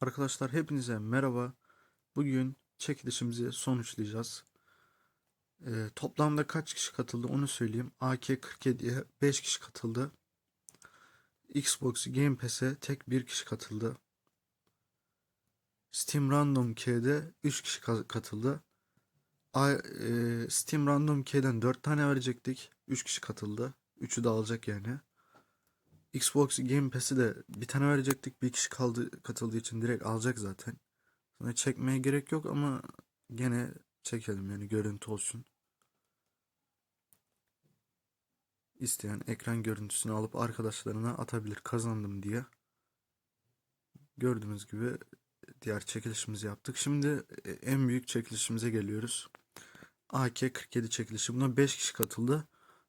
Arkadaşlar hepinize merhaba. Bugün çekilişimizi sonuçlayacağız. Ee, toplamda kaç kişi katıldı onu söyleyeyim. AK-47'ye 5 kişi katıldı. Xbox Game Pass'e tek bir kişi katıldı. Steam Random K'de 3 kişi ka- katıldı. A- e, Steam Random K'den 4 tane verecektik. 3 kişi katıldı. 3'ü de alacak yani. Xbox Game Pass'i de bir tane verecektik. Bir kişi kaldı katıldığı için direkt alacak zaten. Sonra çekmeye gerek yok ama gene çekelim yani görüntü olsun. İsteyen ekran görüntüsünü alıp arkadaşlarına atabilir kazandım diye. Gördüğünüz gibi diğer çekilişimizi yaptık. Şimdi e, en büyük çekilişimize geliyoruz. AK-47 çekilişi. Buna 5 kişi katıldı.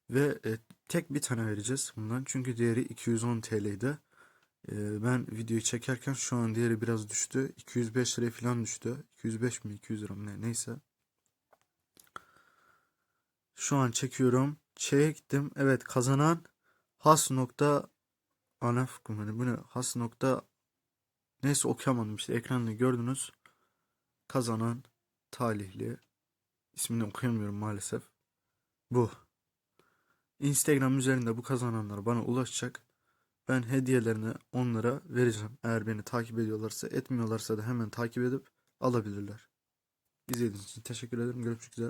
Ve e, tek bir tane vereceğiz bundan. Çünkü diğeri 210 TL'ydi. E, ben videoyu çekerken şu an diğeri biraz düştü. 205 liraya falan düştü. 205 mi 200 lira mı ne neyse. Şu an çekiyorum. Çektim. Evet kazanan has nokta anaf kumani bu ne? Has nokta neyse okuyamadım işte ekranda gördünüz. Kazanan talihli ismini okuyamıyorum maalesef. Bu. Instagram üzerinde bu kazananlar bana ulaşacak. Ben hediyelerini onlara vereceğim. Eğer beni takip ediyorlarsa, etmiyorlarsa da hemen takip edip alabilirler. İzlediğiniz için teşekkür ederim. Görüşmek üzere.